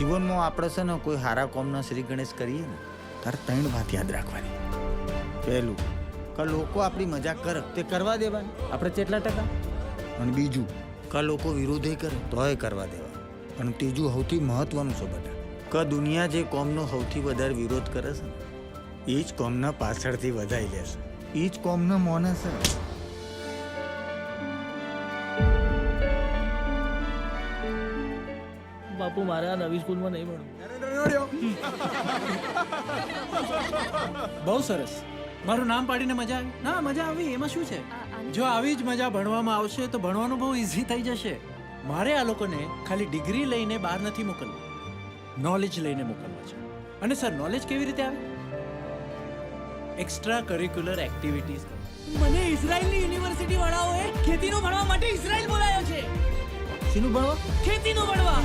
જીવનમાં આપણે છે ને કોઈ હારા કોમના શ્રી ગણેશ કરીએ ને, તારે ત્રણ વાત યાદ રાખવાની. પહેલું, કે લોકો આપણી મજાક કરે, તે કરવા દેવાની. આપણે કેટલા ટકા? અને બીજું, કે લોકો વિરોધે કરે, તોય કરવા દેવા અને ત્રીજું, સૌથી મહત્વનું છે બધા, કે દુનિયા જે કોમનો સૌથી વધારે વિરોધ કરે છે ને, એ જ કોમના પાછળથી વધાઈ લેશે એ જ કોમના મોને છે. બાપુ મારે આ નવી સ્કૂલમાં નહીં ભણવું. બહુ સરસ. મારું નામ પાડીને મજા આવી? ના મજા આવી. એમાં શું છે? જો આવી જ મજા ભણવામાં આવશે તો ભણવાનું બહુ ઈઝી થઈ જશે. મારે આ લોકોને ખાલી ડિગ્રી લઈને બહાર નથી મોકલવું. નોલેજ લઈને મોકલવા છે. અને સર નોલેજ કેવી રીતે આવે? એક્સ્ટ્રા કરિક્યુલર એક્ટિવિટીઝ મને ઇઝરાયલની યુનિવર્સિટી વાળાઓએ ખેતીનો ભણવા માટે ઇઝરાયલ બોલાયો છે. શીનું ભણવા ખેતીનું ભણવા.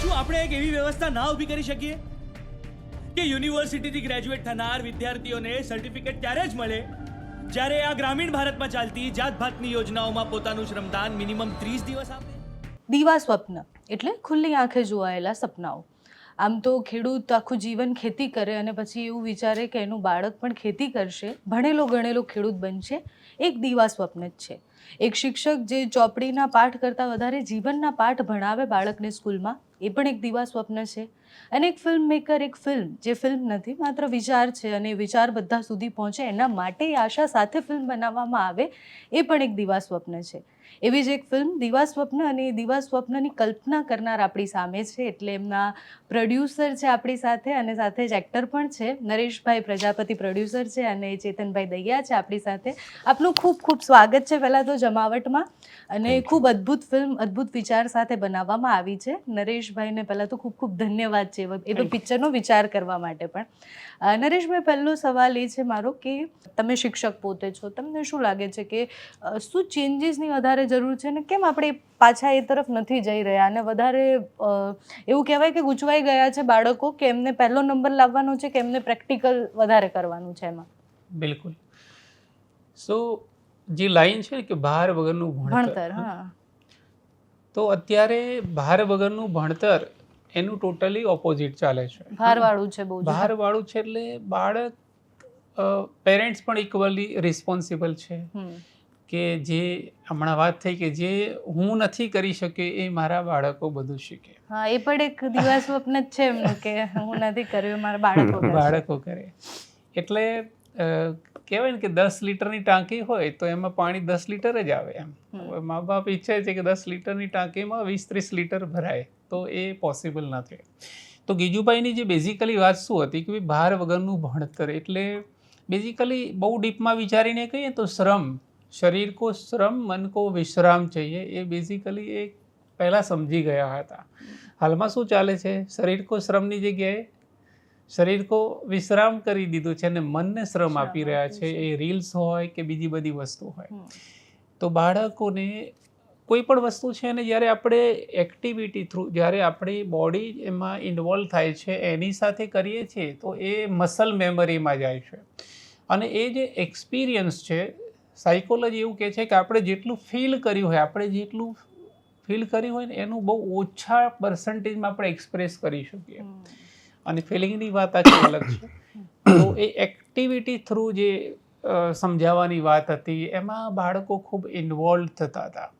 શું આપણે એક એવી વ્યવસ્થા ના ઊભી કરી શકીએ? કે યુનિવર્સિટીથી ગ્રેજ્યુએટ થનાર વિદ્યાર્થીઓને સર્ટિફિકેટ ત્યારે જ મળે જ્યારે આ ગ્રામીણ ભારતમાં ચાલતી જાત ભાતની યોજનાઓમાં પોતાનું શ્રમદાન મિનિમમ ત્રીસ દિવસ આપે? દીવા સ્વપ્ન એટલે ખુલ્લી આંખે જોવાયેલા સપનાઓ. આમ તો ખેડૂત આખું જીવન ખેતી કરે અને પછી એવું વિચારે કે એનું બાળક પણ ખેતી કરશે. ભણેલો ગણેલો ખેડૂત બનશે. એક દીવા સ્વપ્ન જ છે. એક શિક્ષક જે ચોપડીના પાઠ કરતાં વધારે જીવનના પાઠ ભણાવે બાળકને સ્કૂલમાં, એ પણ એક દીવા સ્વપ્ન છે. અને એક ફિલ્મ મેકર એક ફિલ્મ જે ફિલ્મ નથી માત્ર વિચાર છે અને વિચાર બધા સુધી પહોંચે એના માટે આશા સાથે ફિલ્મ બનાવવામાં આવે એ પણ એક દીવા સ્વપ્ન છે. એવી જ એક ફિલ્મ દીવા સ્વપ્ન અને એ દિવા સ્વપ્નની કલ્પના કરનાર આપણી સામે છે એટલે એમના પ્રોડ્યુસર છે આપણી સાથે અને સાથે જ એક્ટર પણ છે. નરેશભાઈ પ્રજાપતિ પ્રોડ્યુસર છે અને ચેતનભાઈ દૈયા છે આપણી સાથે. આપનું ખૂબ ખૂબ સ્વાગત છે પહેલાં તો જમાવટમાં. અને ખૂબ અદ્ભુત ફિલ્મ અદ્ભુત વિચાર સાથે બનાવવામાં આવી છે. નરેશભાઈને પહેલાં તો ખૂબ ખૂબ ધન્યવાદ છે એ પિક્ચરનો વિચાર કરવા માટે પણ. નરેશભાઈ પહેલો સવાલ એ છે મારો કે તમે શિક્ષક પોતે છો તમને શું લાગે છે કે શું ચેન્જીસની વધારે જરૂર છે ને કેમ આપણે પાછા એ તરફ નથી જઈ રહ્યા? અને વધારે એવું કહેવાય કે ગૂંચવાઈ ગયા છે બાળકો કે એમને પહેલો નંબર લાવવાનો છે કે એમને પ્રેક્ટિકલ વધારે કરવાનું છે એમાં? બિલકુલ. સો જે લાઈન છે કે ભાર વગરનું ભણતર તો અત્યારે ભાર વગરનું ભણતર એનું ટોટલી ઓપોઝિટ ચાલે છે. ભારવાળું છે બહુ ભારવાળું છે એટલે બાળક પેરેન્ટ્સ પણ ઇક્વલી રિસ્પોન્સિબલ છે. કે જે હમણાં વાત થઈ કે જે હું નથી કરી શકે એ મારા બાળકો બધું શીખે. હા એ પણ એક દિવસ સ્વપ્ન જ છે એમનું કે હું નથી કર્યું મારા બાળકો બાળકો કરે. એટલે કહેવાય ને કે દસ લીટરની ટાંકી હોય તો એમાં પાણી દસ લીટર જ આવે એમ હમ. હવે મા બાપ ઈચ્છે છે કે દસ લીટરની ટાંકીમાં વીસ ત્રીસ લીટર ભરાય તો એ પોસિબલ નથી તો ગીજુભાઈની જે બેઝિકલી વાત શું હતી કે ભાઈ ભાર વગરનું ભણતર એટલે બેઝિકલી બહુ ડીપમાં વિચારીને કહીએ તો શ્રમ શરીર કો શ્રમ મન કો વિશ્રામ चाहिए એ બેઝિકલી એ પહેલાં સમજી ગયા હતા હાલમાં શું ચાલે છે શરીર કો શ્રમની જગ્યાએ શરીર કો વિશ્રામ કરી દીધું છે અને મનને શ્રમ આપી રહ્યા છે. એ રીલ્સ હોય કે બીજી બધી વસ્તુ હોય. તો બાળકોને કોઈ પણ વસ્તુ છે અને જ્યારે આપણે એક્ટિવિટી થ્રુ જ્યારે આપણી બોડી એમાં ઇન્વોલ્વ થાય છે એની સાથે કરીએ છીએ તો એ મસલ મેમરીમાં જાય છે. અને એ જે એક્સપિરિયન્સ છે સાયકોલોજી એવું કહે છે કે આપણે જેટલું ફીલ કર્યું હોય આપણે જેટલું ફીલ કર્યું હોય ને એનું બહુ ઓછા પર્સન્ટેજમાં આપણે એક્સપ્રેસ કરી શકીએ. અને ફિલિંગની વાત આખી અલગ છે. તો એ એક્ટિવિટી થ્રુ જે સમજાવવાની વાત હતી એમાં બાળકો ખૂબ ઇન્વોલ્વ થતા હતા.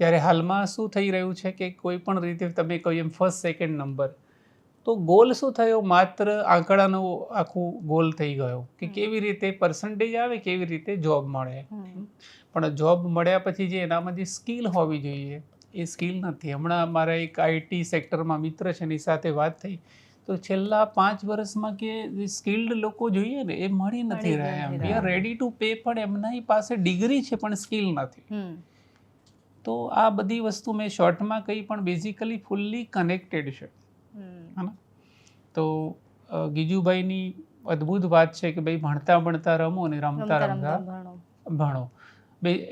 ત્યારે હાલમાં શું થઈ રહ્યું છે કે કોઈ પણ રીતે તમે કહ્યું એમ ફર્સ્ટ સેકન્ડ નંબર તો ગોલ શું થયો? માત્ર આંકડાનો આખું ગોલ થઈ ગયો કે કેવી રીતે પર્સન્ટેજ આવે કેવી રીતે જોબ મળે? પણ જોબ મળ્યા પછી જે એનામાં જે સ્કિલ હોવી જોઈએ એ સ્કિલ નથી. હમણાં મારા એક આઈટી સેક્ટરમાં મિત્ર છે એની સાથે વાત થઈ. તો છેલ્લા પાંચ વર્ષમાં કે સ્કિલ્ડ લોકો જોઈએ ને એ મળી નથી રહ્યા એમ. We are ready to pay પણ એમના પાસે ડિગ્રી છે પણ સ્કિલ નથી. તો આ બધી વસ્તુ મેં શોર્ટમાં કહી પણ બેઝિકલી ફૂલ્લી કનેક્ટેડ છે. હા તો ગીજુભાઈની અદ્ભુત વાત છે કે ભાઈ ભણતા ભણતા રમો અને રમતા રમતા ભણો.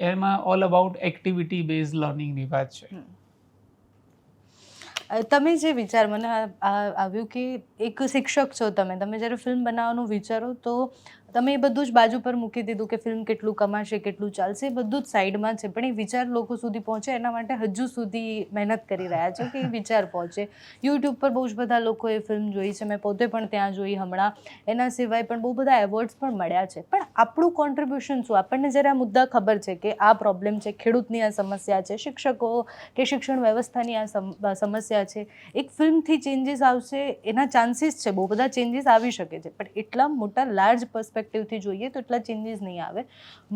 એમાં ઓલ અબાઉટ એક્ટિવિટી બેઝ લર્નિંગની વાત છે. તમે જે વિચાર મને આવ્યું કે એક શિક્ષક છો તમે તમે જ્યારે ફિલ્મ બનાવવાનું વિચારો તો તમે એ બધું જ બાજુ પર મૂકી દીધું કે ફિલ્મ કેટલું કમાશે, કેટલું ચાલશે, એ બધું જ સાઈડમાં છે. પણ એ વિચાર લોકો સુધી પહોંચે, એના માટે હજુ સુધી મહેનત કરી રહ્યા છે કે એ વિચાર પહોંચે. યુટ્યુબ પર બહુ જ બધા લોકોએ ફિલ્મ જોઈ છે. મેં પોતે પણ ત્યાં જોઈ હમણાં. એના સિવાય પણ બહુ બધા એવોર્ડ્સ પણ મળ્યા છે. પણ આપણું કોન્ટ્રીબ્યુશન શું? આપણને જ્યારે આ મુદ્દા ખબર છે કે આ પ્રોબ્લેમ છે, ખેડૂતની આ સમસ્યા છે, શિક્ષકો કે શિક્ષણ વ્યવસ્થાની આ સમ- સમસ્યા છે, એક ફિલ્મથી ચેન્જીસ આવશે એના ચાન્સીસ છે. બહુ બધા ચેન્જીસ આવી શકે છે. પણ એટલા મોટા લાર્જ પર્સપેક્ટિવથી જોઈએ તો એટલા ચેન્જીસ નહીં આવે.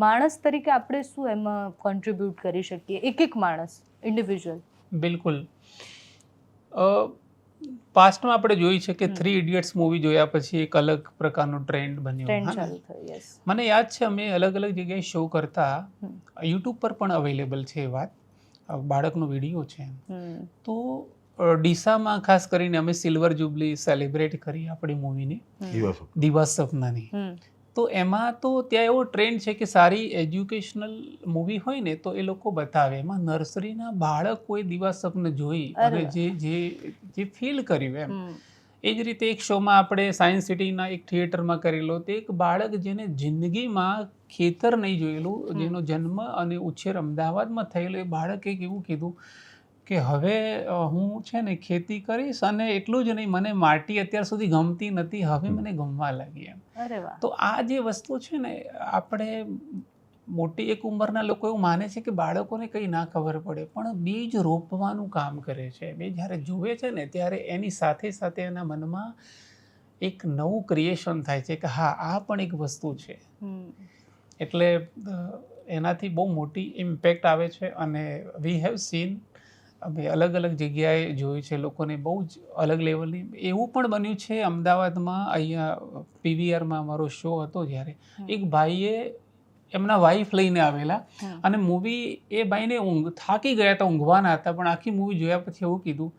માણસ તરીકે આપણે શું એમાં કોન્ટ્રીબ્યુટ કરી શકીએ? એક એક માણસ ઇન્ડિવિજ્યુઅલ બિલકુલ. પાસ્ટમાં આપણે જોઈ છે કે થ્રી ઇડિયટ્સ મૂવી જોયા પછી એક અલગ પ્રકારનો ટ્રેન્ડ બન્યો. મને યાદ છે અમે અલગ અલગ જગ્યાએ શો કરતા. યુટ્યુબ પર પણ અવેલેબલ છે એ વાત. બાળકનો વીડિયો છે તો ડીસામાં ખાસ કરીને અમે સિલ્વર જુબલી સેલિબ્રેટ કરી આપણી મૂવીની. દિવસ સપનાની તો એમાં તો ત્યાં એવો ટ્રેન્ડ છે કે સારી એજ્યુકેશનલ મૂવી હોય ને તો એ લોકો બતાવે. એમાં નર્સરીના બાળકોએ દિવસ સપને જોઈ અને જે જે જે ફીલ કર્યું એમ. એ જ રીતે એક શોમાં આપણે સાયન્સ સિટીના એક થિયેટરમાં કરેલો તે એક બાળક જેને જિંદગીમાં ખેતર નહીં જોયેલું જેનો જન્મ અને ઉછેર અમદાવાદમાં થયેલો એ બાળકે એક એવું કીધું કે હવે હું છે ને ખેતી કરીશ અને એટલું જ નહીં મને માટી અત્યાર સુધી ગમતી નથી હવે મને ગમવા લાગી એમ. તો આ જે વસ્તુ છે ને આપણે મોટી એક ઉંમરના લોકો એવું માને છે કે બાળકોને કંઈ ના ખબર પડે પણ બીજ રોપવાનું કામ કરે છે. બે જ્યારે જુએ છે ને ત્યારે એની સાથે સાથે એના મનમાં એક નવું ક્રિએશન થાય છે કે હા આ પણ એક વસ્તુ છે. એટલે એનાથી બહુ મોટી ઇમ્પેક્ટ આવે છે અને વી હેવ સીન અમે અલગ અલગ જગ્યાએ જોયું છે લોકોને બહુ જ અલગ લેવલની. એવું પણ બન્યું છે અમદાવાદમાં અહીંયા પીવીઆરમાં અમારો શો હતો જ્યારે. એક ભાઈએ એમના વાઈફ લઈને આવેલા અને મૂવી એ ભાઈને ઊંઘ થાકી ગયા હતા ઊંઘવાના હતા પણ આખી મૂવી જોયા પછી એવું કીધું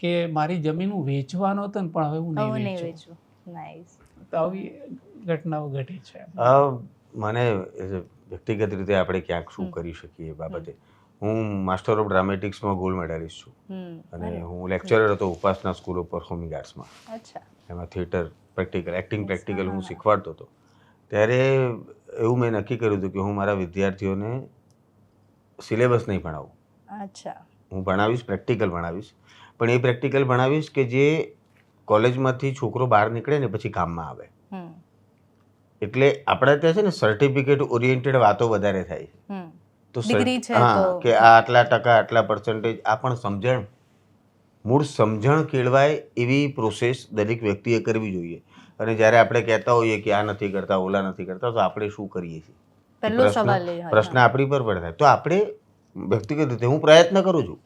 કે મારી જમીન હું વેચવાનો હતો ને પણ હવે હું નહીં વેચું. તો આવી ઘટનાઓ ઘટી છે. મને વ્યક્તિગત રીતે આપણે ક્યાંક શું કરી શકીએ એ બાબતે હું માસ્ટર ઓફ ડ્રામેટિક્સમાં ગોલ્ડ મેડાલિસ્ટ છું. અને હું લેક્ચરર હતો ઉપાસના સ્કૂલ ઓફ પરફોર્મિંગ આર્ટ્સમાં એમાં થિયેટર પ્રેક્ટિકલ એક્ટિંગ પ્રેક્ટિકલ હું શીખવાડતો હતો. ત્યારે એવું મેં નક્કી કર્યું હતું કે હું મારા વિદ્યાર્થીઓને સિલેબસ નહીં ભણાવું. અચ્છા. હું ભણાવીશ પ્રેક્ટિકલ ભણાવીશ. પણ એ પ્રેક્ટિકલ ભણાવીશ કે જે કોલેજમાંથી છોકરો બહાર નીકળે ને પછી કામમાં આવે. એટલે આપણા ત્યાં છે ને સર્ટિફિકેટ ઓરિએન્ટેડ વાતો વધારે થાય. તો છે હા કે આ આટલા ટકા આટલા પર્સન્ટેજ આ પણ સમજણ. મૂળ સમજણ કેળવાય એવી પ્રોસેસ દરેક વ્યક્તિએ કરવી જોઈએ. અને જ્યારે આપણે કહેતા હોઈએ કે આ નથી કરતા ઓલા નથી કરતા તો આપણે શું કરીએ છીએ? પહેલો પ્રશ્ન- સવાલ પ્રશ્ન આપણી પર પણ થાય. તો આપણે વ્યક્તિગત રીતે હું પ્રયત્ન કરું છું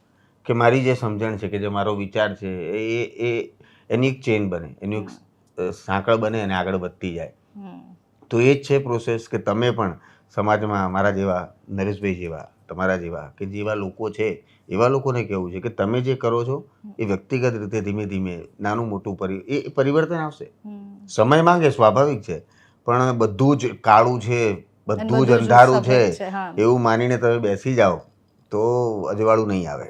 કે મારી જે સમજણ છે કે જે મારો વિચાર છે એ એ એની એક ચેન બને એની એક સાંકળ બને અને આગળ વધતી જાય. તો એ જ છે પ્રોસેસ કે તમે પણ સમાજમાં મારા જેવા નરેશભાઈ જેવા તમારા જેવા કે જેવા લોકો છે એવા લોકોને કહેવું છે કે તમે જે કરો છો એ વ્યક્તિગત રીતે ધીમે ધીમે નાનું મોટું પરિ એ પરિવર્તન આવશે. સમય માંગે સ્વાભાવિક છે પણ બધું જ કાળું છે બધું જ અંધારું છે એવું માનીને તમે બેસી જાઓ તો અજવાળું નહીં આવે.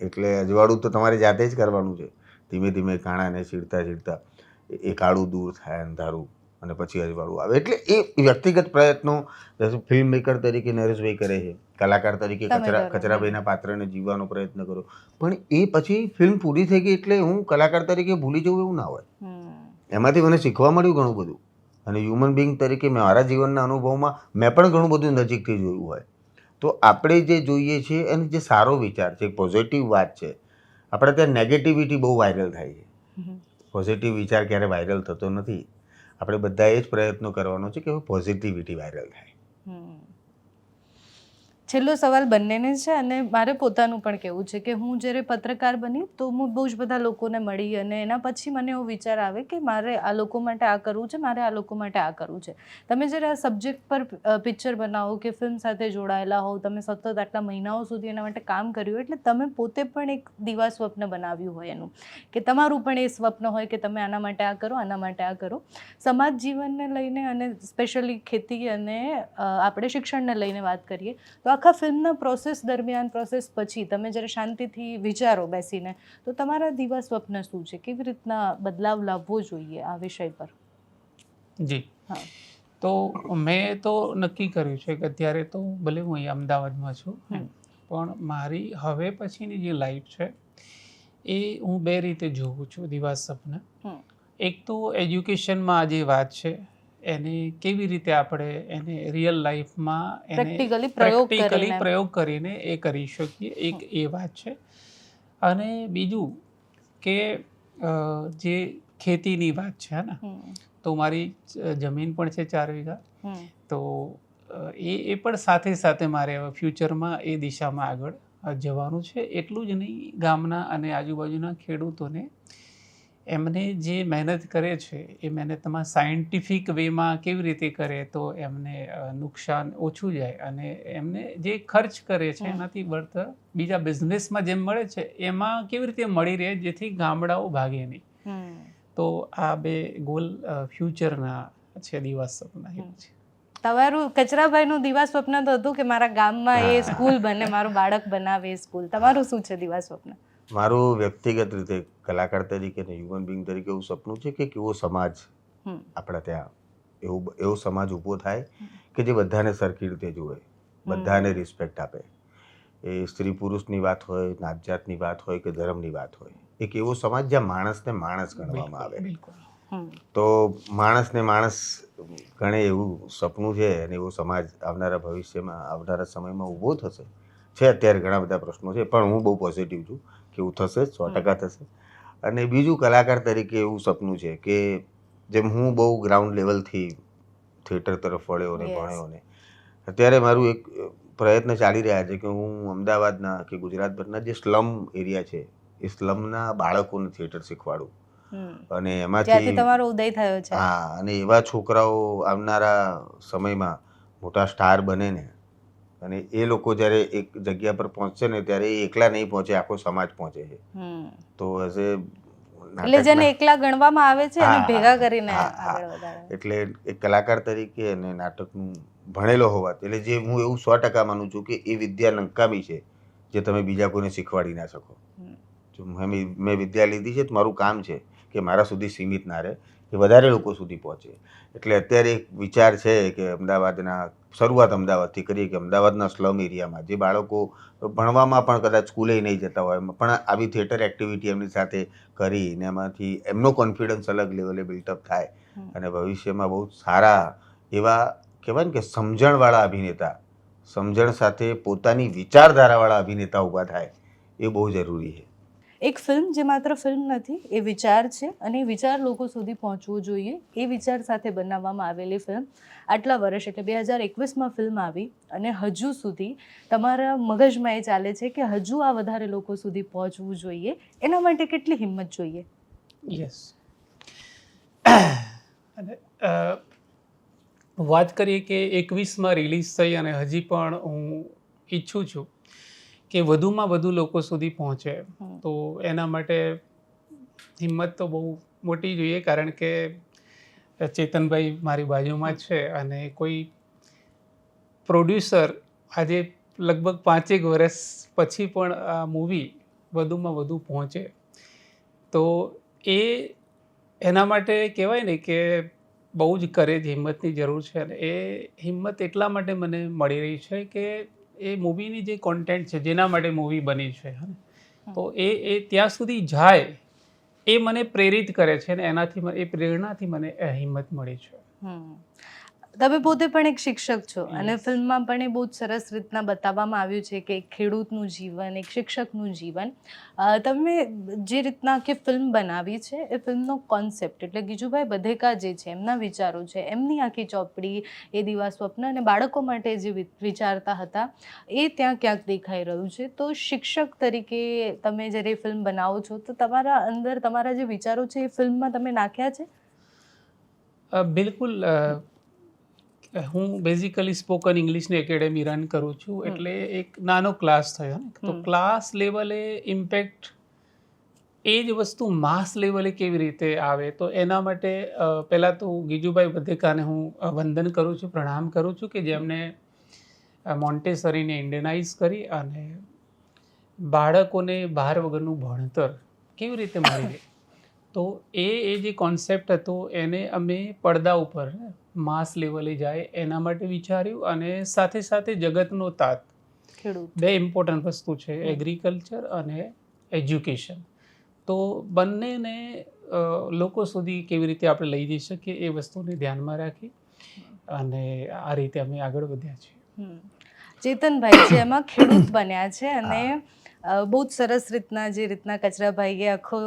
એટલે અજવાળું તો તમારે જાતે જ કરવાનું છે. ધીમે ધીમે કાણાને છીડતા છીડતા એ કાળું દૂર થાય અંધારું. અને પછી અજવાળું આવે. એટલે એ વ્યક્તિગત પ્રયત્નો ફિલ્મ મેકર તરીકે નરેશભાઈ કરે છે કલાકાર તરીકે કચરા કચરાભાઈના પાત્રને જીવવાનો પ્રયત્ન કરો. પણ એ પછી ફિલ્મ પૂરી થઈ ગઈ એટલે હું કલાકાર તરીકે ભૂલી જવું એવું ના હોય. એમાંથી મને શીખવા મળ્યું ઘણું બધું. અને હ્યુમન બિંગ તરીકે મારા જીવનના અનુભવમાં મેં પણ ઘણું બધું નજીકથી જોયું હોય. તો આપણે જે જોઈએ છીએ અને જે સારો વિચાર છે પોઝિટિવ વાત છે આપણે ત્યાં નેગેટિવિટી બહુ વાયરલ થાય છે. પોઝિટિવ વિચાર ક્યારે વાયરલ થતો નથી. આપણે બધાએ જ પ્રયત્નો કરવાનો છે કે પોઝિટિવિટી વાયરલ થાય. છેલ્લો સવાલ બંનેને છે અને મારે પોતાનું પણ કહેવું છે કે હું જ્યારે પત્રકાર બની તો હું બહુ જ બધા લોકોને મળી અને એના પછી મને એવો વિચાર આવે કે મારે આ લોકો માટે આ કરવું છે, મારે આ લોકો માટે આ કરવું છે. તમે જ્યારે આ સબ્જેક્ટ પર પિક્ચર બનાવો કે ફિલ્મ સાથે જોડાયેલા હોવ, તમે સતત આટલા મહિનાઓ સુધી એના માટે કામ કર્યું એટલે તમે પોતે પણ એક દિવા સ્વપ્ન બનાવ્યું હોય એનું. કે તમારું પણ એ સ્વપ્ન હોય કે તમે આના માટે આ કરો, આના માટે આ કરો. સમાજ જીવનને લઈને અને સ્પેશિયલી ખેતી અને આપણે શિક્ષણને લઈને વાત કરીએ, તો આખા ફિલ્મના પ્રોસેસ દરમિયાન પ્રોસેસ પછી તમે જ્યારે શાંતિથી વિચારો બેસીને તો તમારા દીવા સ્વપ્ન શું છે? કેવી રીતના બદલાવ લાવવો જોઈએ આ વિષય પર? જી. હા. તો મેં તો નક્કી કર્યું છે કે અત્યારે તો ભલે હું અહીં અમદાવાદમાં છું. પણ મારી હવે પછીની જે લાઈફ છે એ હું બે રીતે જોઉં છું દિવાસ સપના. એક તો એજ્યુકેશનમાં આ જે વાત છે એને કેવી રીતે આપણે એને રિયલ લાઈફમાં એને Practically પ્રયોગ કરીને. પ્રયોગ કરીને એ કરી શકીએ. એક એ વાત છે. અને બીજું કે જે ખેતીની વાત છે હે ને? તો મારી જમીન પણ છે ચાર વીઘા. તો એ એ પણ સાથે સાથે મારે હવે ફ્યુચરમાં એ દિશામાં આગળ જવાનું છે. એટલું જ નહીં ગામના અને આજુબાજુના ખેડૂતોને એમને જે મહેનત કરે છે એ મહેનતમાં સાયન્ટિફિક વેમાં કેવી રીતે કરે તો એમને નુકસાન ઓછું જાય અને એમને જે ખર્ચ કરે છે. એનાથી વળતર બીજા બિઝનેસમાં જેમ મળે છે એમાં કેવી રીતે મળી રહે જેથી ગામડાઓ ભાગે નહીં. તો આ બે ગોલ ફ્યુચરના છે દિવસ સપના એવું છે. તમારું કચરાભાઈનું દિવા સ્વપ્ન તો હતું કે મારા ગામમાં એ સ્કૂલ બને મારું બાળક બનાવે એ સ્કૂલ. તમારું શું છે દિવા સ્વપ્ન? મારું વ્યક્તિગત રીતે કલાકાર તરીકે ને હ્યુમન બિંગ તરીકે એવું સપનું છે કે કેવો સમાજ આપણા ત્યાં એવું એવો સમાજ ઊભો થાય કે જે બધાને સરખી રીતે જુએ બધાને રિસ્પેક્ટ આપે. એ સ્ત્રી પુરુષની વાત હોય નાતજાતની વાત હોય કે ધર્મની વાત હોય એક એવો સમાજ જ્યાં માણસને માણસ ગણવામાં આવે. તો માણસને માણસ ગણે એવું સપનું છે અને એવો સમાજ આવનારા ભવિષ્યમાં આવનારા સમયમાં ઊભો થશે. છે અત્યારે ઘણા બધા પ્રશ્નો છે પણ હું બહુ પોઝિટિવ છું. કે એવું થશે સો ટકા થશે. અને બીજું કલાકાર તરીકે એવું સપનું છે કે જેમ હું બહુ ગ્રાઉન્ડ લેવલથી થિયેટર તરફ વળ્યો ને ભણ્યો ને અત્યારે મારું એક પ્રયત્ન ચાલી રહ્યા છે કે હું અમદાવાદના કે ગુજરાતભરના જે સ્લમ એરિયા છે એ સ્લમના બાળકોને થિયેટર શીખવાડું. અને એમાંથી તમારો ઉદય થયો છે. હા અને એવા છોકરાઓ આવનારા સમયમાં મોટા સ્ટાર બને ને અને એ લોકો જ્યારે એક જગ્યા પર પહોંચશે ને ત્યારે એ એકલા નહીં પહોંચે આખો સમાજ પહોંચે છે. તો એઝ એ એટલે જેને એકલા ગણવામાં આવે છે એને ભેગા કરીને. આગળ વધારે. એટલે એક કલાકાર તરીકે અને નાટકનું ભણેલો હોવા એટલે જે હું એવું સો ટકા માનું છું કે એ વિદ્યા નકામી છે જે તમે બીજા કોઈને શીખવાડી ના શકો. જો મેં વિદ્યા લીધી છે તો મારું કામ છે કે મારા સુધી સીમિત ના રહે કે વધારે લોકો સુધી પહોંચે. એટલે અત્યારે એક વિચાર છે કે અમદાવાદના શરૂઆત અમદાવાદથી કરીએ કે અમદાવાદના સ્લમ એરિયામાં જે બાળકો ભણવામાં પણ કદાચ સ્કૂલે નહીં જતા હોય પણ આવી થિયેટર એક્ટિવિટી એમની સાથે કરીને એમાંથી એમનો કોન્ફિડન્સ અલગ લેવલે બિલ્ટઅપ થાય. અને ભવિષ્યમાં બહુ સારા એવા કહેવાય ને કે સમજણવાળા અભિનેતા સમજણ સાથે પોતાની વિચારધારાવાળા અભિનેતા ઊભા થાય એ બહુ જરૂરી છે. એક ફિલ્મ જે માત્ર ફિલ્મ નથી, એ વિચાર છે અને એ વિચાર લોકો સુધી પહોંચવો જોઈએ. એ વિચાર સાથે બનાવવામાં આવેલી ફિલ્મ આટલા વર્ષ એટલે બે હજાર એકવીસમાં ફિલ્મ આવી અને હજુ સુધી તમારા મગજમાં એ ચાલે છે કે હજુ આ વધારે લોકો સુધી પહોંચવું જોઈએ. એના માટે કેટલી હિંમત જોઈએ? યસ અને વાત કરીએ કે એકવીસમાં રિલીઝ થઈ અને હજી પણ હું ઈચ્છું છું કે વધુમાં વધુ લોકો સુધી પહોંચે. તો એના માટે હિંમત તો બહુ મોટી જોઈએ કારણ કે ચેતનભાઈ મારી બાજુમાં જ છે અને કોઈ પ્રોડ્યુસર આજે લગભગ પાંચેક વર્ષ પછી પણ આ મૂવી વધુમાં વધુ પહોંચે. તો એ એના માટે કહેવાય ને કે બહુ જ કરે જ હિંમતની જરૂર છે અને એ હિંમત એટલા માટે મને મળી રહી છે કે એ મૂવીની જે કોન્ટેન્ટ છે જેના માટે મૂવી બની છે તો એ એ ત્યાં સુધી જાય એ મને પ્રેરિત કરે છે અને એનાથી મને- એ પ્રેરણાથી મને હિંમત મળી છે. તમે પોતે પણ એક શિક્ષક છો અને ફિલ્મમાં પણ એ બહુ જ સરસ રીતના બતાવવામાં આવ્યું છે કે એક ખેડૂતનું જીવન એક શિક્ષકનું જીવન. તમે જે રીતના કે ફિલ્મ બનાવી છે એ ફિલ્મનો કોન્સેપ્ટ એટલે ગીજુભાઈ બધેકા જે છે એમના વિચારો છે એમની આખી ચોપડી એ દિવા સ્વપ્ન અને બાળકો માટે જે વિચારતા હતા એ ત્યાં ક્યાંક દેખાઈ રહ્યું છે. તો શિક્ષક તરીકે તમે જ્યારે ફિલ્મ બનાવો છો તો તમારા અંદર તમારા જે વિચારો છે એ ફિલ્મમાં તમે નાખ્યા છે? બિલકુલ હું બેઝિકલી સ્પોકન ઇંગ્લિશની એકેડેમી રન કરું છું એટલે એક નાનો ક્લાસ થયો. ને તો ક્લાસ લેવલે ઇમ્પેક્ટ એ જ વસ્તુ માસ લેવલે કેવી રીતે આવે? તો એના માટે પહેલાં તો ગીજુભાઈ બધેકાને હું વંદન કરું છું પ્રણામ કરું છું કે જેમણે મોન્ટેસરીને ઇન્ડિયનાઇઝ કરી અને બાળકોને બહાર વગરનું ભણતર કેવી રીતે મળી રહે? તો એ એ જે કોન્સેપ્ટ હતો એને અમે પડદા ઉપર માસ લેવલે જાય એના માટે વિચાર્યું અને સાથે સાથે જગતનો તાત. ખેડૂત. બે ઇમ્પોર્ટન્ટ વસ્તુ છે એગ્રીકલ્ચર અને એજ્યુકેશન તો બંનેને લોકો સુધી કેવી રીતે આપણે લઈ જઈ શકીએ એ વસ્તુને ધ્યાનમાં રાખી અને આ રીતે અમે આગળ વધ્યા છીએ. ચેતનભાઈ છે એમાં ખેડૂત બન્યા છે અને બહુ જ સરસ રીતના જે રીતના કચરાભાઈએ આખો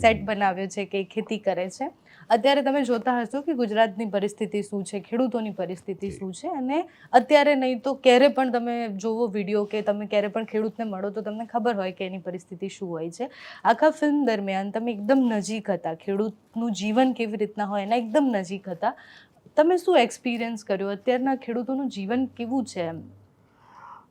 સેટ બનાવ્યો છે કે ખેતી કરે છે. અત્યારે તમે જોતા હશો કે ગુજરાતની પરિસ્થિતિ શું છે ખેડૂતોની પરિસ્થિતિ શું છે અને અત્યારે નહીં તો ક્યારે પણ તમે જોવો વીડિયો કે તમે ક્યારે પણ ખેડૂતને મળો તો તમને ખબર હોય કે એની પરિસ્થિતિ શું હોય છે. આખા ફિલ્મ દરમિયાન તમે એકદમ નજીક હતા ખેડૂતનું જીવન કેવી રીતના હોય એના એકદમ નજીક હતા. તમે શું એક્સપિરિયન્સ કર્યો? અત્યારના ખેડૂતોનું જીવન કેવું છે એમ?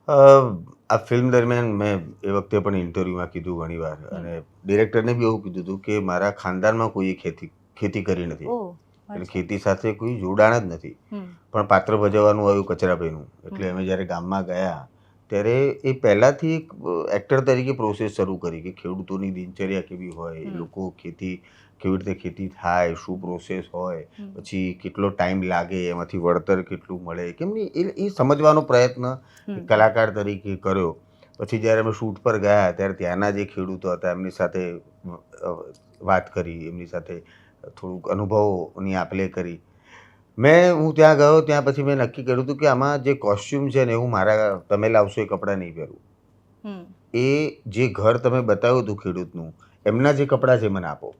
આ ફિલ્મ દરમિયાન મેં એ વખતે પણ ઇન્ટરવ્યૂમાં કીધું ઘણીવાર અને ડિરેક્ટરને બી એવું કીધું હતું કે મારા ખાનદાનમાં કોઈએ ખેતી ખેતી કરી નથી. એટલે ખેતી સાથે કોઈ જોડાણ જ નથી. પણ પાત્ર ભજવવાનું આવ્યું કચરાભાઈનું. એટલે અમે જ્યારે ગામમાં ગયા ત્યારે એ પહેલાંથી એક એક્ટર તરીકે પ્રોસેસ શરૂ કરી કે ખેડૂતોની દિનચર્યા કેવી હોય એ લોકો ખેતી કેવી રીતે ખેતી થાય શું પ્રોસેસ હોય પછી કેટલો ટાઈમ લાગે એમાંથી વળતર કેટલું મળે કેમની એ એ સમજવાનો પ્રયત્ન કલાકાર તરીકે કર્યો. પછી જ્યારે અમે શૂટ પર ગયા ત્યારે ત્યાંના જે ખેડૂતો હતા એમની સાથે વાત કરી એમની સાથે થોડુંક અનુભવોની આપ લે કરી. મેં હું ત્યાં ગયો ત્યાં પછી મેં નક્કી કર્યું હતું કે આમાં જે કોસ્ચ્યુમ છે ને હું મારા તમે લાવશો એ કપડાં નહીં પહેરું. એ જે ઘર તમે બતાવ્યું હતું ખેડૂતનું એમના જે કપડાં છે મને આપો.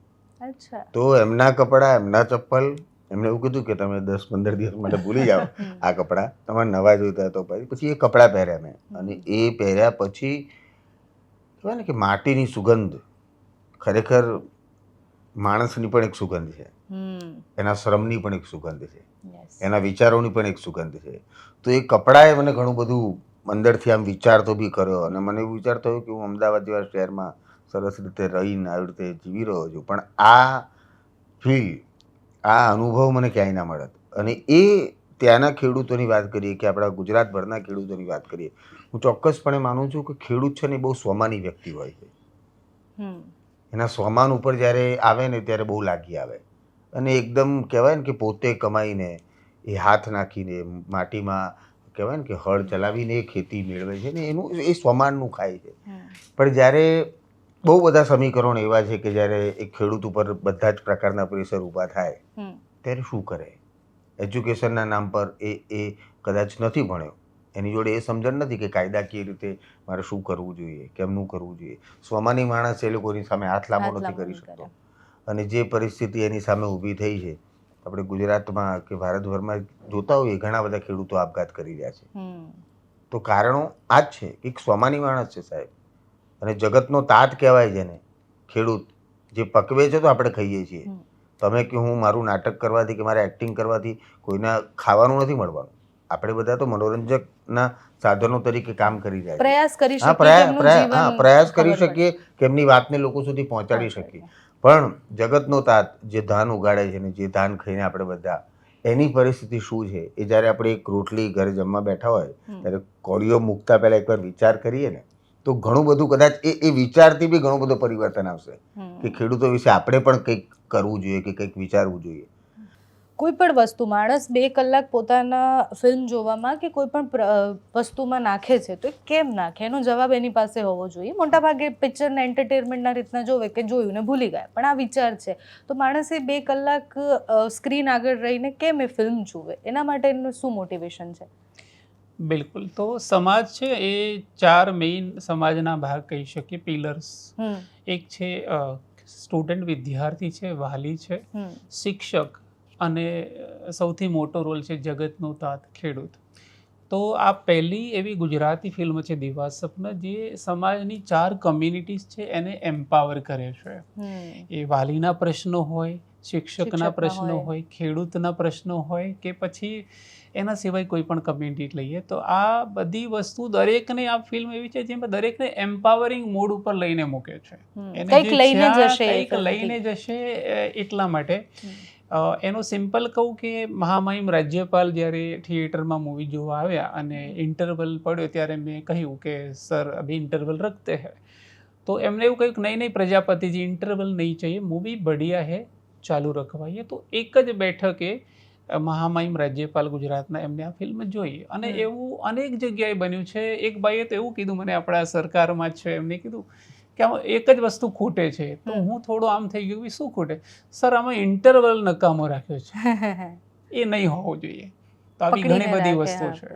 તો એમના કપડાં એમના ચપ્પલ એમને એવું કીધું કે તમે દસ પંદર દિવસ માટે ભૂલી જાઓ આ કપડાં. તમારે નવા જોઈતા તો પછી પછી એ કપડાં પહેર્યા મેં. અને એ પહેર્યા પછી કહેવાય ને કે માટીની સુગંધ ખરેખર માણસની પણ એક સુગંધ છે. એના શ્રમની પણ એક સુગંધ છે. એના વિચારોની પણ એક સુગંધ છે. તો એ કપડાએ મને ઘણું બધું અંદરથી આમ વિચારતો બી કર્યો અને મને એવું વિચાર થયો કે હું અમદાવાદ જેવા શહેરમાં સરસ રીતે રહીને આવી રીતે જીવી રહ્યો છું. પણ આ ફીલ આ અનુભવ મને ક્યાંય ના મળત. અને એ ત્યાંના ખેડૂતોની વાત કરીએ કે આપણા ગુજરાતભરના ખેડૂતોની વાત કરીએ હું ચોક્કસપણે માનું છું કે ખેડૂત છે ને એ બહુ સ્વમાની વ્યક્તિ હોય છે. હમ. એના સ્વમાન ઉપર જ્યારે આવે ને ત્યારે બહુ લાગી આવે. અને એકદમ કહેવાય ને કે પોતે કમાઈને એ હાથ નાખીને માટીમાં કહેવાય ને કે હળ ચલાવીને એ ખેતી મેળવે છે ને એનું એ સ્વમાનનું ખાય છે. પણ જ્યારે બહુ બધા સમીકરણ એવા છે કે જ્યારે એક ખેડૂત ઉપર બધા જ પ્રકારના પ્રેશર ઊભા થાય ત્યારે શું કરે? એજ્યુકેશનના નામ પર એ એ કદાચ નથી ભણ્યો. એની જોડે એ સમજણ નથી કે કાયદાકીય રીતે મારે શું કરવું જોઈએ કેમનું કરવું જોઈએ. સ્વમાની માણસ એ લોકોની સામે હાથ લાંબો નથી કરી શકતો. અને જે પરિસ્થિતિ એની સામે ઊભી થઈ છે આપણે ગુજરાતમાં કે ભારતભરમાં જોતા હોઈએ ઘણા બધા ખેડૂતો આપઘાત કરી રહ્યા છે. તો કારણો આ જ છે. કે એક સ્વમાની માણસ છે સાહેબ. અને જગતનો તાત કહેવાય છે ને ખેડૂત જે પકવે છે તો આપણે ખાઈએ છીએ. તમે કે હું મારું નાટક કરવાથી કે મારે એક્ટિંગ કરવાથી કોઈના ખાવાનું નથી મળવાનું. આપણે બધા તો મનોરંજકના સાધનો તરીકે કામ કરી રહ્યા પ્રયાસ કરી હા પ્રયાસ હા પ્રયાસ કરી શકીએ કે એમની વાતને લોકો સુધી પહોંચાડી શકીએ. પણ જગતનો તાત જે ધાન ઉગાડે છે ને જે ધાન ખાઈને આપણે બધા એની પરિસ્થિતિ શું છે? એ જ્યારે આપણે એક રોટલી ઘરે જમવા બેઠા હોય ત્યારે કોળીઓ મૂકતા પહેલાં એકવાર વિચાર કરીએ ને. તો ઘણું બધું કદાચ એ એ વિચારથી બી ઘણું બધું પરિવર્તન આવશે. કે ખેડૂતો વિશે આપણે પણ કંઈક કરવું જોઈએ કે કંઈક વિચારવું જોઈએ. કોઈ પણ વસ્તુ માણસ બે કલાક પોતાના ફિલ્મ જોવામાં કે કોઈ પણ વસ્તુમાં નાખે છે તો કેમ નાખે? એનો જવાબ એની પાસે હોવો જોઈએ. મોટાભાગે પિક્ચરને એન્ટરટેનમેન્ટના રીતના જોવે કે જોયું ને ભૂલી ગયા. પણ આ વિચાર છે. તો માણસે બે કલાક સ્ક્રીન આગળ રહીને કેમ એ ફિલ્મ જુએ? એના માટે એનું શું મોટિવેશન છે? બિલકુલ. તો સમાજ છે એ ચાર મેઇન સમાજના ભાગ કહી શકીએ. પિલર્સ એક છે સ્ટુડન્ટ વિદ્યાર્થી છે વાલી છે શિક્ષક અને સૌથી મોટો રોલ છે જગતનો તાત ખેડૂત. તો આ પહેલી એવી ગુજરાતી ફિલ્મ છે દિવા સપના જે સમાજની ચાર કમ્યુનિટીઝ છે એને એમ્પાવર કરે છે. એ વાલીના પ્રશ્નો હોય શિક્ષકના પ્રશ્નો હોય. હોય ખેડૂતના પ્રશ્નો હોય કે પછી એના સિવાય કોઈ પણ કમ્યુનિટી લઈએ તો આ બધી વસ્તુ દરેકને આ ફિલ્મ એવી છે જેમાં દરેકને એમ્પાવરિંગ મોડ ઉપર લઈને મૂકે છે હમ. એને કંઈક જે લઈને જ્યાં જશે એ કંઈક ફિલ્મથી. લઈને જશે અ, એટલા માટે હમ. અ, એનું સિમ્પલ કહું કે મહામહિમ રાજ્યપાલ જ્યારે થિયેટરમાં મૂવી જોવા આવ્યા અને ઇન્ટરવલ પડ્યો ત્યારે મેં કહ્યું કે સર અભી ઇન્ટરવલ રખતે હૈ तो એમને એવું કહ્યું કે નહીં નહીં પ્રજાપતિજી ઇન્ટરવલ નહીં चाहिए મૂવી બઢિયા હે ચાલુ રખવાઈએ તો એક જ બેઠકે અ, મહામહિમ રાજ્યપાલ ગુજરાતના એમને આ ફિલ્મ જોઈ. અને એવું અનેક જગ્યાએ બન્યું છે. એક ભાઈએ તો એવું કીધું મને આપણા સરકારમાં જ છે. એમને કીધું કે આમાં એક જ વસ્તુ ખૂટે છે. તો હું થોડો આમ થઈ ગયું શું ખૂટે? સર આમાં ઇન્ટરવલ નકામો રાખ્યો છે. એ નહીં હોવો જોઈએ. તો આવી ઘણી બધી વસ્તુ છે.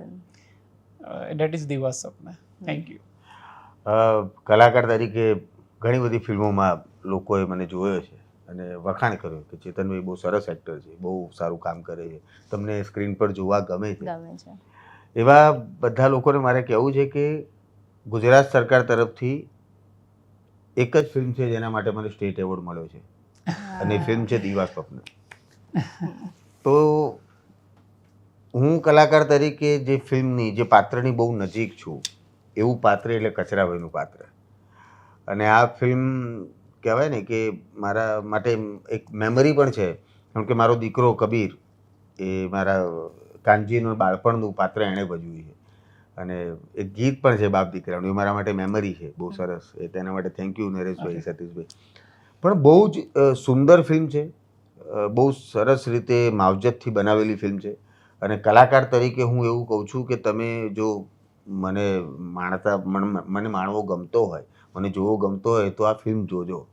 ડેટ ઇઝ દિવસ સપના. થેન્ક યુ કલાકાર તરીકે ઘણી બધી ફિલ્મોમાં લોકોએ મને જોયો છે. અને વખાણ કર્યું કે ચેતનભાઈ બહુ સરસ એક્ટર છે બહુ સારું કામ કરે છે. તમને સ્ક્રીન પર જોવા ગમે છે. એવા બધા લોકોને મારે કહેવું છે કે ગુજરાત સરકાર તરફથી એક જ ફિલ્મ છે જેના માટે મને સ્ટેટ એવોર્ડ મળ્યો છે. અને ફિલ્મ છે દીવા સ્વપ્ન તો હું કલાકાર તરીકે જે ફિલ્મની જે પાત્રની બહુ નજીક છું એવું પાત્ર એટલે કચરાભાઈનું પાત્ર. અને આ ફિલ્મ કહેવાય ને કે મારા માટે એક મેમરી પણ છે. કારણ કે મારો દીકરો કબીર એ મારા કાનજીનું બાળપણનું પાત્ર એણે ભજવ્યું છે. અને એક ગીત પણ છે બાપ દીકરાનું એ મારા માટે મેમરી છે બહુ સરસ. એ તેના માટે થેન્ક યુ નરેશભાઈ સતીશભાઈ. પણ બહુ જ સુંદર ફિલ્મ છે. બહુ સરસ રીતે માવજતથી બનાવેલી ફિલ્મ છે. અને કલાકાર તરીકે હું એવું કહું છું કે તમે જો મને માણતા મન- મને માણવો ગમતો હોય મને જોવો ગમતો હોય તો આ ફિલ્મ જોજો.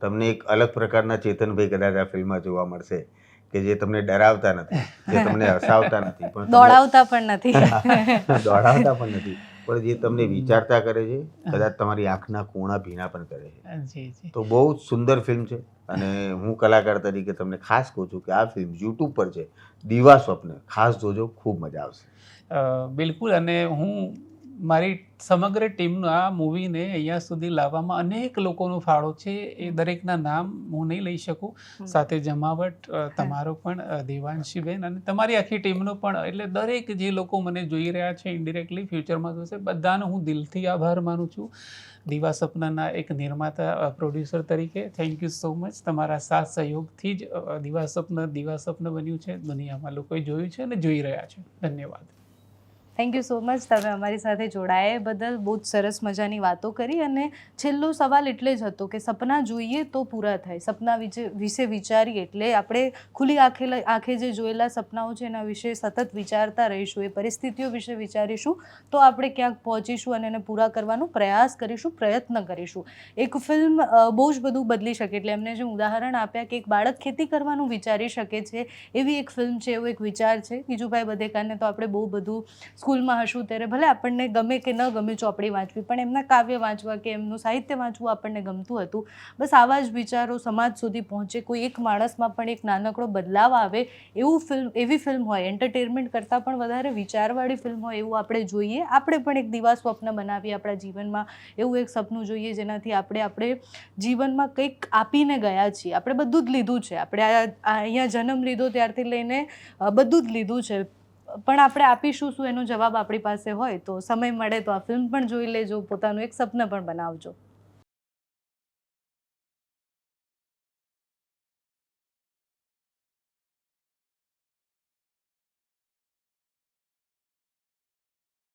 તમને એક અલગ પ્રકારના ચેતનભાઈ કદાચ આ ફિલ્મમાં જોવા મળશે કે જે તમને ડરાવતા નથી જે તમને હસાવતા નથી પણ દોડાવતા પણ નથી. દોડાવતા પણ નથી. પણ જે તમને વિચારતા કરે છે કદાચ તમારી આંખના કોણા ભીના પણ કરે છે. જી જી. તો બહુ જ સુંદર ફિલ્મ છે અને હું કલાકાર તરીકે તમને ખાસ કહું છું કે આ ફિલ્મ યુટ્યુબ પર છે દીવા સ્વપ્ન. ખાસ જોજો ખૂબ મજા આવશે. બિલકુલ અને હું મારી સમગ્ર ટીમનું આ મૂવીને અહીંયા સુધી લાવવામાં અનેક લોકોનો ફાળો છે એ દરેકના નામ હું નહીં લઈ શકું. સાથે જમાવટ તમારો પણ દેવાંશીબેન અને તમારી આખી ટીમનો પણ એટલે દરેક જે લોકો મને જોઈ રહ્યા છે ઇન્ડિરેક્ટલી ફ્યુચરમાં જોશે બધાનો હું દિલથી આભાર માનું છું. દીવા સપનાના એક નિર્માતા પ્રોડ્યુસર તરીકે થેન્ક યુ સો મચ તમારા સાથ સહયોગથી જ દીવા સપન દીવા સપન બન્યું છે. દુનિયામાં લોકોએ જોયું છે અને જોઈ રહ્યા છે. ધન્યવાદ. થેન્ક યુ સો મચ તમે અમારી સાથે જોડાયા બદલ બહુ જ સરસ મજાની વાતો કરી અને છેલ્લો સવાલ એટલે જ હતો કે સપના જોઈએ તો પૂરા થાય. સપના વિશે વિચારીએ એટલે આપણે ખુલ્લી આંખે આંખે જે જોયેલા સપનાઓ છે એના વિશે સતત વિચારતા રહીશું, એ પરિસ્થિતિઓ વિશે વિચારીશું, તો આપણે ક્યાંક પહોંચીશું અને એને પૂરા કરવાનો પ્રયાસ કરીશું, પ્રયત્ન કરીશું. એક ફિલ્મ બહુ જ બધું બદલી શકે એટલે એમને જે ઉદાહરણ આપ્યા કે એક બાળક ખેતી કરવાનું વિચારી શકે છે, એવી એક ફિલ્મ છે, એવો એક વિચાર છે. બીજુભાઈ બધેકાને તો આપણે બહુ બધું સ્કૂલમાં હશું ત્યારે ભલે આપણને ગમે કે ન ગમે ચોપડી વાંચવી, પણ એમના કાવ્ય વાંચવા કે એમનું સાહિત્ય વાંચવું આપણને ગમતું હતું. બસ આવા જ વિચારો સમાજ સુધી પહોંચે. કોઈ એક માણસમાં પણ એક નાનકડો બદલાવ આવે એવું ફિલ્મ એવી ફિલ્મ હોય એન્ટરટેનમેન્ટ કરતાં પણ વધારે વિચારવાળી ફિલ્મ હોય એવું આપણે જોઈએ. આપણે પણ એક દિવા સ્વપ્ન બનાવીએ આપણા જીવનમાં. એવું એક સપનું જોઈએ જેનાથી આપણે આપણે જીવનમાં કંઈક આપીને ગયા છીએ. આપણે બધું જ લીધું છે. આપણે આ અહીંયા જન્મ લીધો ત્યારથી લઈને બધું જ લીધું છે. પણ આપણે આપીશું શું? એનો જવાબ આપણી પાસે હોય તો સમય મળે તો આ ફિલ્મ પણ જોઈ લેજો, પોતાનું એક સપન પણ બનાવજો.